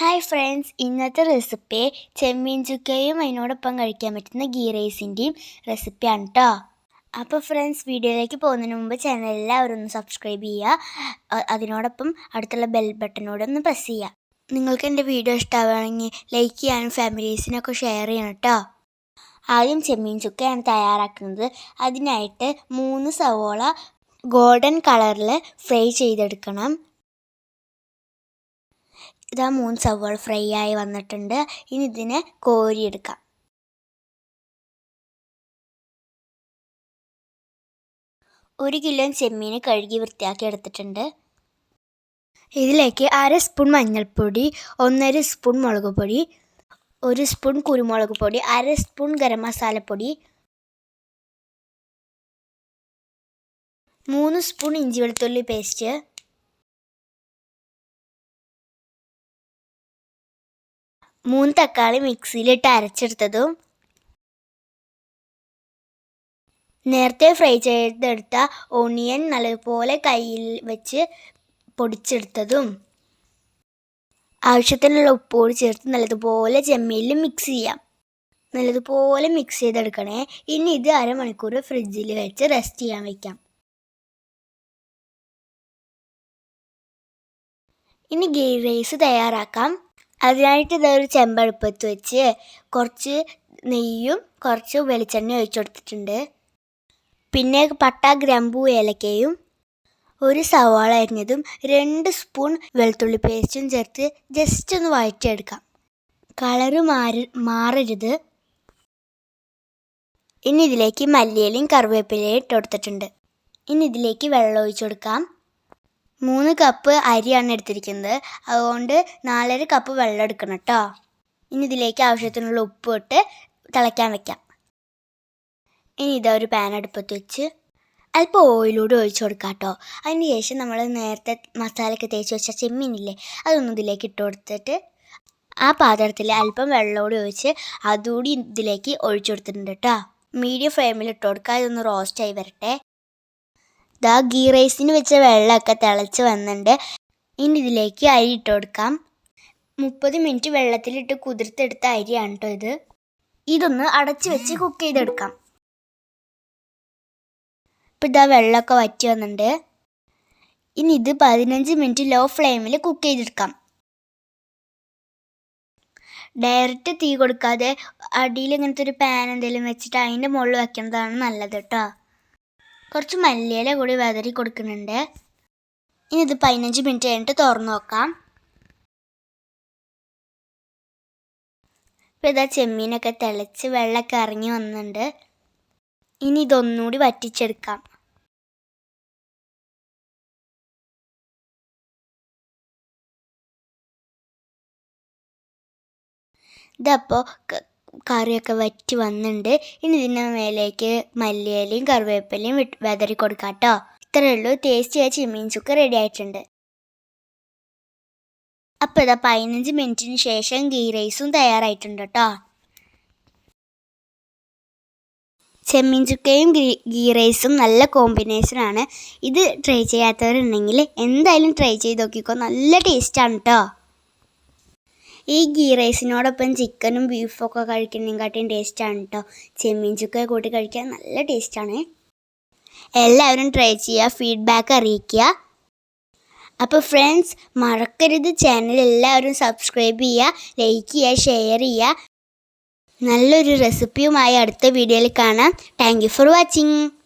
Hi friends ഇന്നത്തെ recipe ചെമ്മീൻ ചുക്കയും അതിനോടൊപ്പം കഴിക്കാൻ പറ്റുന്ന ഗീ റൈസിന്റെയും റെസിപ്പിയാണ് കേട്ടോ അപ്പോൾ ഫ്രണ്ട്സ് വീഡിയോയിലേക്ക് പോകുന്നതിന് മുമ്പ് ചാനൽ എല്ലാവരും ഒന്ന് സബ്സ്ക്രൈബ് ചെയ്യുക. അതിനോടൊപ്പം അടുത്തുള്ള ബെൽ ബട്ടനോട് ഒന്ന് പ്രസ് ചെയ്യുക. നിങ്ങൾക്ക് എന്റെ വീഡിയോ ഇഷ്ടമാവുകയാണെങ്കിൽ ലൈക്ക് ചെയ്യാനും ഫാമിലീസിനൊക്കെ ഷെയർ ചെയ്യണം കേട്ടോ ആദ്യം ചെമ്മീൻ ചുക്കയാണ് തയ്യാറാക്കുന്നത്. അതിനായിട്ട് മൂന്ന് സവോള ഗോൾഡൻ കളറിൽ ഫ്രൈ ചെയ്തെടുക്കണം. ഇതാ മൂന്ന് സവോള ഫ്രൈ ആയി വന്നിട്ടുണ്ട്. ഇനി ഇതിനെ കോരിയെടുക്കാം ഒരു കിലോ ചെമ്മീൻ കഴുകി വൃത്തിയാക്കി എടുത്തിട്ടുണ്ട്. ഇതിലേക്ക് അര സ്പൂൺ മഞ്ഞൾപ്പൊടി ഒന്നര സ്പൂൺ മുളക് പൊടി ഒരു സ്പൂൺ കുരുമുളക് പൊടി അര സ്പൂൺ ഗരം മസാലപ്പൊടി മൂന്ന് സ്പൂൺ ഇഞ്ചി വെളുത്തുള്ളി പേസ്റ്റ് മൂന്ന് തക്കാളി മിക്സിയിലിട്ട് അരച്ചെടുത്തതും നേരത്തെ ഫ്രൈ ചെയ്തെടുത്ത ഓണിയൻ നല്ലതുപോലെ കയ്യിൽ വെച്ച് പൊടിച്ചെടുത്തതും ആവശ്യത്തിനുള്ള ഉപ്പ് കൂടി ചേർത്ത് നല്ലതുപോലെ ചെമ്മയിൽ മിക്സ് ചെയ്യാം. നല്ലതുപോലെ മിക്സ് ചെയ്തെടുക്കണേ. ഇനി ഇത് അരമണിക്കൂർ ഫ്രിഡ്ജിൽ വെച്ച് റെസ്റ്റ് ചെയ്യാൻ വയ്ക്കാം ഇനി ഗീ റൈസ് തയ്യാറാക്കാം. അതിനായിട്ട് ഇതൊരു ചെമ്പടുപ്പത്ത് വെച്ച് കുറച്ച് നെയ്യും കുറച്ച് വെളിച്ചെണ്ണ ഒഴിച്ചു കൊടുത്തിട്ടുണ്ട്. പിന്നെ പട്ട ഗ്രമ്പു ഏലക്കയും ഒരു സവാള അരിഞ്ഞതും രണ്ട് സ്പൂൺ വെളുത്തുള്ളി പേസ്റ്റും ചേർത്ത് ജസ്റ്റ് ഒന്ന് വഴറ്റിയെടുക്കാം. കളറ് മാറി മാറരുത്. ഇനി ഇതിലേക്ക് മല്ലിയിലയും കറിവേപ്പിലയും ഇട്ട് കൊടുത്തിട്ടുണ്ട്. ഇനി ഇതിലേക്ക് വെള്ളം ഒഴിച്ചു കൊടുക്കാം. മൂന്ന് കപ്പ് അരിയാണ് എടുത്തിരിക്കുന്നത്. അതുകൊണ്ട് നാലര കപ്പ് വെള്ളം എടുക്കണം കേട്ടോ ഇനി ഇതിലേക്ക് ആവശ്യത്തിനുള്ള ഉപ്പ് ഇട്ട് തിളയ്ക്കാൻ വെക്കാം. ഇനി ഇതാ ഒരു പാൻ അടുപ്പത്ത് വെച്ച് അല്പം ഓയിലൂടെ ഒഴിച്ചു കൊടുക്കാം കേട്ടോ അതിന് ശേഷം നമ്മൾ നേരത്തെ മസാലയൊക്കെ തേച്ച് വെച്ച ചെമ്മീനില്ലേ അതൊന്നും ഇതിലേക്ക് ഇട്ട് കൊടുത്തിട്ട് ആ പാത്രത്തിൽ അല്പം വെള്ളമൂടി ഒഴിച്ച് അതുകൂടി ഇതിലേക്ക് ഒഴിച്ചു കൊടുത്തിട്ടുണ്ട് കേട്ടോ മീഡിയം ഫ്ലെയിമിൽ ഇട്ട് കൊടുക്കുക ഇതൊന്ന് റോസ്റ്റായി വരട്ടെ. ദാ ഗീ റൈസിന് വെച്ച വെള്ളമൊക്കെ തിളച്ച് വന്നിട്ടുണ്ട്. ഇനി ഇതിലേക്ക് അരി ഇട്ട് കൊടുക്കാം. മുപ്പത് മിനിറ്റ് വെള്ളത്തിലിട്ട് കുതിർത്തെടുത്ത അരിയാണ് കേട്ടോ ഇത്. ഇതൊന്ന് അടച്ച് വെച്ച് കുക്ക് ചെയ്തെടുക്കാം. ഇപ്പം ഇതാ വെള്ളമൊക്കെ വറ്റി വന്നിട്ടുണ്ട്. ഇനി ഇത് പതിനഞ്ച് മിനിറ്റ് ലോ ഫ്ലെയിമിൽ കുക്ക് ചെയ്തെടുക്കാം. ഡയറക്റ്റ് തീ കൊടുക്കാതെ അടിയിൽ ഇങ്ങനത്തെ ഒരു പാൻ എന്തെങ്കിലും വെച്ചിട്ട് അതിന്റെ മുകളിൽ വയ്ക്കുന്നതാണ് നല്ലത് കേട്ടോ കുറച്ച് മല്ലിയില കൂടി വെതറി കൊടുക്കുന്നുണ്ട്. ഇനി ഇത് പതിനഞ്ച് മിനിറ്റ് കഴിഞ്ഞിട്ട് തുറന്നു നോക്കാം. ഇപ്പം ഇതാ ചെമ്മീനൊക്കെ തിളച്ച് വെള്ളമൊക്കെ ഇറങ്ങി വന്നിട്ടുണ്ട്. ഇനി ഇതൊന്നുകൂടി വറ്റിച്ചെടുക്കാം. ഇതപ്പോൾ കറിയൊക്കെ വറ്റി വന്നിട്ടുണ്ട് ഇനി ഇതിന്റെ മേലേക്ക് മല്ലിയിലയും കറിവേപ്പിലയും വിതറി കൊടുക്കാം കേട്ടോ ഇത്രയേ ഉള്ളൂ. ടേസ്റ്റിയായ ചിമ്മീൻ ചുക്ക് റെഡി ആയിട്ടുണ്ട്. അപ്പോൾ ഇതാ പതിനഞ്ച് മിനിറ്റിന് ശേഷം ഗീ റൈസും തയ്യാറായിട്ടുണ്ട് കേട്ടോ ചെമ്മീൻ ചുക്കയും ഗീ റൈസും നല്ല കോമ്പിനേഷനാണ് ഇത് ട്രൈ ചെയ്യാത്തവരുണ്ടെങ്കിൽ എന്തായാലും ട്രൈ ചെയ്ത് നോക്കിക്കോ. നല്ല ടേസ്റ്റാണ് കേട്ടോ ഈ ഗീ റൈസിനോടൊപ്പം ചിക്കനും ബീഫും ഒക്കെ കഴിക്കുന്നതിനെക്കാട്ടിയും ടേസ്റ്റാണ് കേട്ടോ ചെമ്മീൻ ചുക്ക കൂട്ടി കഴിക്കാൻ നല്ല ടേസ്റ്റാണ്. എല്ലാവരും ട്രൈ ചെയ്യുക ഫീഡ്ബാക്ക് അറിയിക്കുക. അപ്പോൾ ഫ്രണ്ട്സ് മറക്കരുത് ചാനൽ. എല്ലാവരും സബ്സ്ക്രൈബ് ചെയ്യുക ലൈക്ക് ചെയ്യുക ഷെയർ ചെയ്യുക. നല്ലൊരു റെസിപ്പിയുമായി അടുത്ത വീഡിയോയിൽ കാണാം. Thank for watching.